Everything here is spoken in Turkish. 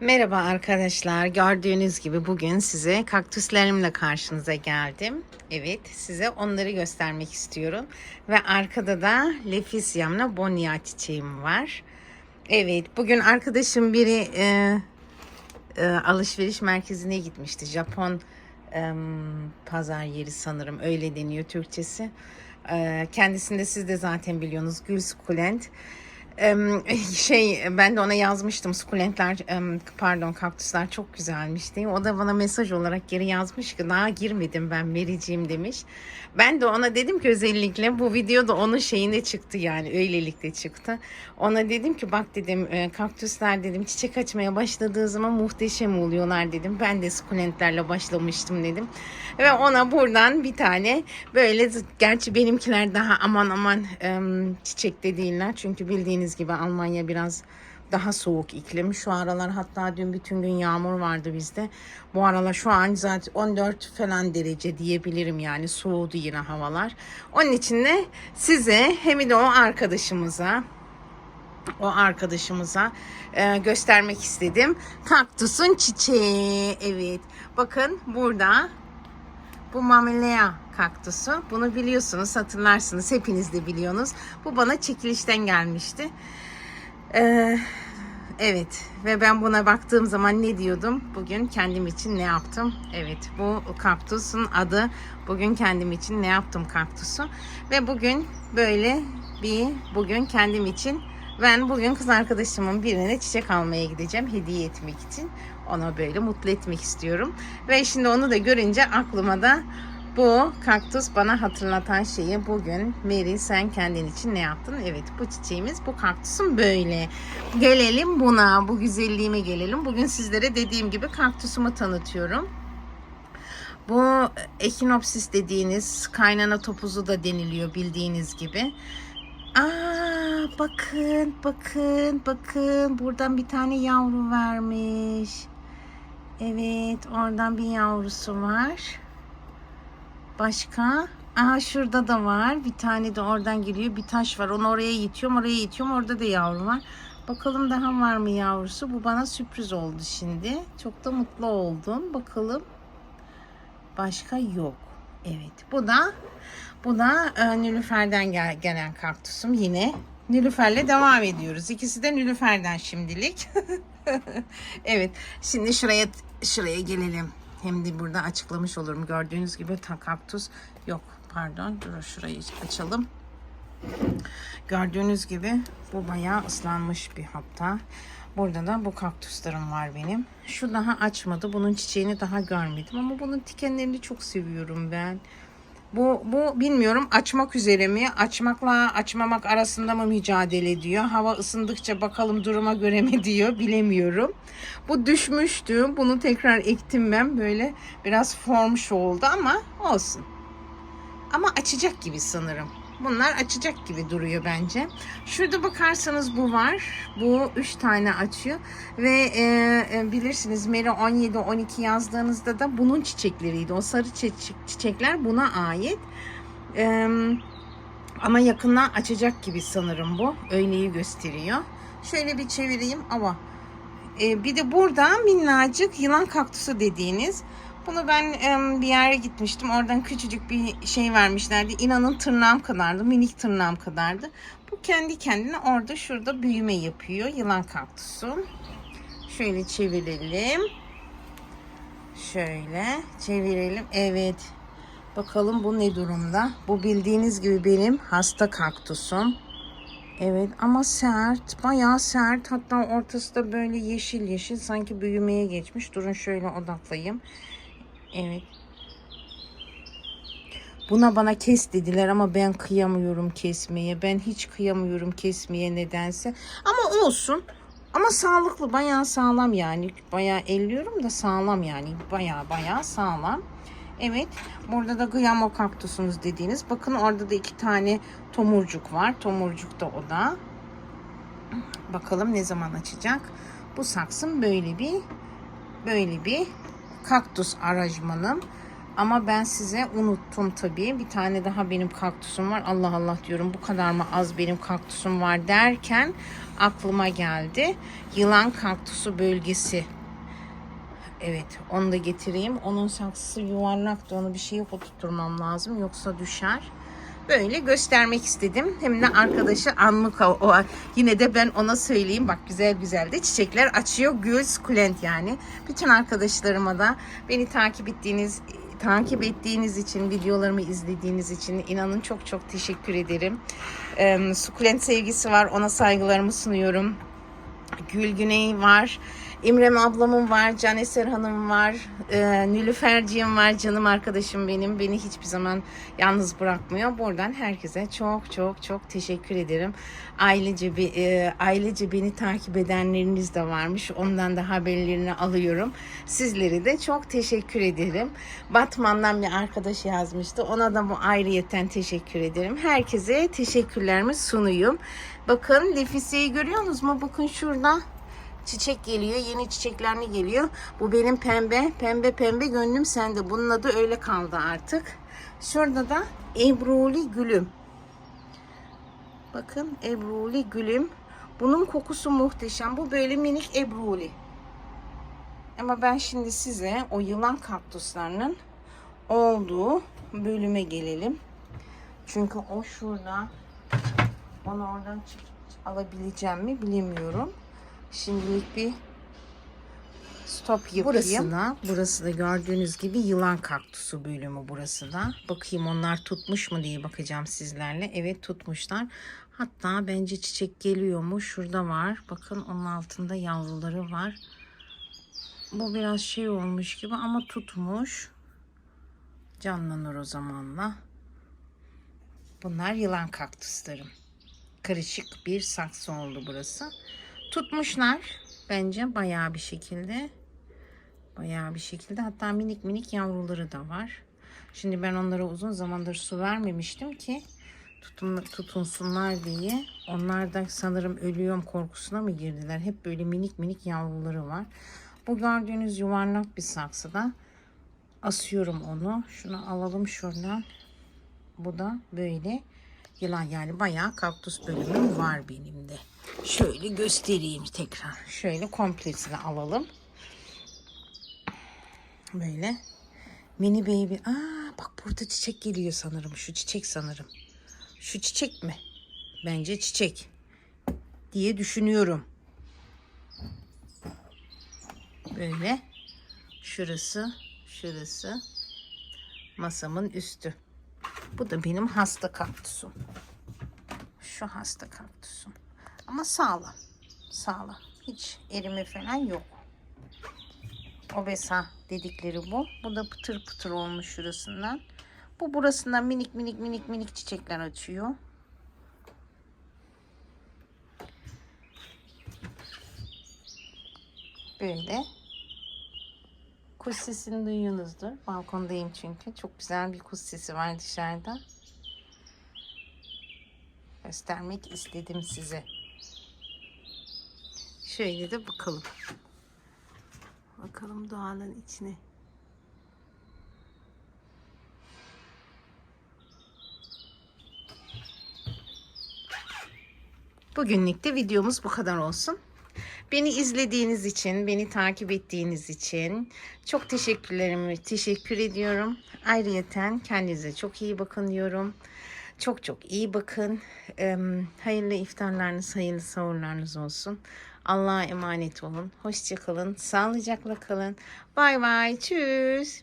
Merhaba arkadaşlar. Gördüğünüz gibi bugün size kaktüslerimle karşınıza geldim. Evet, size onları göstermek istiyorum. Ve arkada da Lefisyamla Bonia çiçeğim var. Evet, bugün arkadaşım biri e, e, alışveriş merkezine gitmişti. Japon e, pazar yeri sanırım öyle deniyor Türkçesi. E, kendisini de siz de zaten biliyorsunuz Gül Sukulent. Em, şey ben de ona yazmıştım sukulentler pardon kaktüsler çok güzelmiş diye. O da bana mesaj olarak geri yazmış ki daha girmedim ben vereceğim demiş. Ben de ona dedim ki özellikle bu videoda onun şeyine çıktı yani öylelikle çıktı. Ona dedim ki bak dedim e, kaktüsler dedim çiçek açmaya başladığı zaman muhteşem oluyorlar dedim. Ben de sukulentlerle başlamıştım dedim. Ve ona buradan bir tane böyle gerçi benimkiler daha aman aman çiçekte değiller. Çünkü bildiğiniz gibi Almanya biraz daha soğuk iklim. Şu aralar hatta dün bütün gün yağmur vardı bizde. Bu aralar şu an zaten 14 falan derece diyebilirim yani soğudu yine havalar. Onun için de size hem de o arkadaşımıza o arkadaşımıza e, göstermek istedim. Kaktüsün çiçeği. Evet. Bakın burada bu Mamelea kaktüsü. Bunu biliyorsunuz, hatırlarsınız. Hepiniz de biliyorsunuz. Bu bana çekilişten gelmişti. Ee, evet ve ben buna baktığım zaman ne diyordum? Bugün kendim için ne yaptım? Evet bu kaktüsün adı bugün kendim için ne yaptım kaktüsü. Ve bugün böyle bir bugün kendim için ben bugün kız arkadaşımın birine çiçek almaya gideceğim hediye etmek için. Ona böyle mutlu etmek istiyorum. Ve şimdi onu da görünce aklıma da bu kaktüs bana hatırlatan şeyi bugün Mary sen kendin için ne yaptın? Evet bu çiçeğimiz bu kaktüsün böyle. Gelelim buna bu güzelliğime gelelim. Bugün sizlere dediğim gibi kaktüsümü tanıtıyorum. Bu ekinopsis dediğiniz kaynana topuzu da deniliyor bildiğiniz gibi. Aa bakın bakın bakın buradan bir tane yavru vermiş. Evet oradan bir yavrusu var. Başka? Aha şurada da var. Bir tane de oradan geliyor. Bir taş var. Onu oraya itiyorum. Oraya itiyorum. Orada da yavru var. Bakalım daha var mı yavrusu? Bu bana sürpriz oldu şimdi. Çok da mutlu oldum. Bakalım. Başka yok. Evet. Bu da bu da e, Nilüfer'den gel, gelen kaktüsüm. Yine Nilüfer'le devam ediyoruz. İkisi de Nilüfer'den şimdilik. evet. Şimdi şuraya şuraya gelelim. Hem de burada açıklamış olurum. Gördüğünüz gibi kaktüs yok. Pardon. Dur şurayı açalım. Gördüğünüz gibi bu bayağı ıslanmış bir hatta. Burada da bu kaktüslerim var benim. Şu daha açmadı. Bunun çiçeğini daha görmedim ama bunun dikenlerini çok seviyorum ben. Bu, bu bilmiyorum açmak üzere mi? Açmakla açmamak arasında mı mücadele ediyor? Hava ısındıkça bakalım duruma göre mi diyor bilemiyorum. Bu düşmüştü. Bunu tekrar ektim ben. Böyle biraz formuş oldu ama olsun. Ama açacak gibi sanırım. Bunlar açacak gibi duruyor bence. Şurada bakarsanız bu var. Bu 3 tane açıyor. Ve e, e, bilirsiniz Mary 17-12 yazdığınızda da bunun çiçekleriydi. O sarı çiçek, çiçekler buna ait. E, ama yakından açacak gibi sanırım bu. Öyleyi gösteriyor. Şöyle bir çevireyim ama e, bir de burada minnacık yılan kaktüsü dediğiniz bunu ben bir yere gitmiştim. Oradan küçücük bir şey vermişlerdi. İnanın tırnağım kadardı. Minik tırnağım kadardı. Bu kendi kendine orada şurada büyüme yapıyor. Yılan kaktüsü. Şöyle çevirelim. Şöyle çevirelim. Evet. Bakalım bu ne durumda? Bu bildiğiniz gibi benim hasta kaktüsüm. Evet ama sert. Bayağı sert. Hatta ortası da böyle yeşil yeşil. Sanki büyümeye geçmiş. Durun şöyle odaklayayım. Evet. Buna bana kes dediler ama ben kıyamıyorum kesmeye. Ben hiç kıyamıyorum kesmeye nedense. Ama olsun. Ama sağlıklı bayağı sağlam yani. Bayağı elliyorum da sağlam yani. Bayağı bayağı sağlam. Evet. Burada da Gıyamo kaktüsünüz dediğiniz. Bakın orada da iki tane tomurcuk var. Tomurcuk da o da. Bakalım ne zaman açacak. Bu saksım böyle bir böyle bir kaktüs aranjmanım. Ama ben size unuttum tabii. Bir tane daha benim kaktüsüm var. Allah Allah diyorum bu kadar mı az benim kaktüsüm var derken aklıma geldi. Yılan kaktüsü bölgesi. Evet onu da getireyim. Onun saksısı yuvarlaktı. Onu bir şeye oturtmam lazım. Yoksa düşer. Böyle göstermek istedim. Hem de arkadaşı anlık o, o yine de ben ona söyleyeyim. Bak güzel güzel de çiçekler açıyor. Gül sukulent yani. Bütün arkadaşlarıma da beni takip ettiğiniz takip ettiğiniz için, videolarımı izlediğiniz için inanın çok çok teşekkür ederim. Ee, sukulent sevgisi var. Ona saygılarımı sunuyorum. Gül Güney var. İmrem ablamın var, Can Eser Hanım var, e, Nülüferciğim var, canım arkadaşım benim. Beni hiçbir zaman yalnız bırakmıyor. Buradan herkese çok çok çok teşekkür ederim. Ailece, e, ailece beni takip edenleriniz de varmış. Ondan da haberlerini alıyorum. Sizlere de çok teşekkür ederim. Batman'dan bir arkadaş yazmıştı. Ona da bu ayrıyeten teşekkür ederim. Herkese teşekkürlerimi sunuyorum. Bakın Lefise'yi görüyorsunuz mu? Bakın şurada çiçek geliyor. Yeni çiçekler ne geliyor? Bu benim pembe. Pembe pembe gönlüm sende. Bunun adı öyle kaldı artık. Şurada da Ebruli gülüm. Bakın Ebruli gülüm. Bunun kokusu muhteşem. Bu böyle minik Ebruli. Ama ben şimdi size o yılan kaktüslerinin olduğu bölüme gelelim. Çünkü o şurada. Onu oradan çık alabileceğim mi bilemiyorum. Şimdilik bir stop yapayım. Burası da, burası da gördüğünüz gibi yılan kaktüsü bölümü burası da. Bakayım onlar tutmuş mu diye bakacağım sizlerle. Evet tutmuşlar. Hatta bence çiçek geliyor mu? Şurada var. Bakın onun altında yavruları var. Bu biraz şey olmuş gibi ama tutmuş. Canlanır o zamanla. Bunlar yılan kaktüslerim. Karışık bir saksı oldu burası. Tutmuşlar bence bayağı bir şekilde. Bayağı bir şekilde. Hatta minik minik yavruları da var. Şimdi ben onlara uzun zamandır su vermemiştim ki tutun, tutunsunlar diye. Onlar da sanırım ölüyorum korkusuna mı girdiler? Hep böyle minik minik yavruları var. Bu gördüğünüz yuvarlak bir saksıda asıyorum onu. Şunu alalım şuradan. Bu da böyle yılan yani bayağı kaktüs bölümüm var benim de. Şöyle göstereyim tekrar. Şöyle komplesini alalım. Böyle. Mini baby. Aa bak burada çiçek geliyor sanırım. Şu çiçek sanırım. Şu çiçek mi? Bence çiçek. Diye düşünüyorum. Böyle. Şurası. Şurası. Masamın üstü. Bu da benim hasta kaktüsüm. Şu hasta kaktüsüm. Ama sağlam. Sağlam. Hiç erime falan yok. Obesa dedikleri bu. Bu da pıtır pıtır olmuş şurasından. Bu burasından minik minik minik minik çiçekler açıyor. Böyle. Kuş sesini duyuyorsunuzdur. Balkondayım çünkü. Çok güzel bir kuş sesi var dışarıda. Göstermek istedim size. Şöyle de bakalım. Bakalım doğanın içine. Bugünlük de videomuz bu kadar olsun. Beni izlediğiniz için, beni takip ettiğiniz için çok teşekkürlerimi teşekkür ediyorum. Ayrıyeten kendinize çok iyi bakın diyorum. Çok çok iyi bakın. Hayırlı iftarlarınız, hayırlı sahurlarınız olsun. Allah'a emanet olun. Hoşçakalın. Sağlıcakla kalın. Bay bay. Tschüss.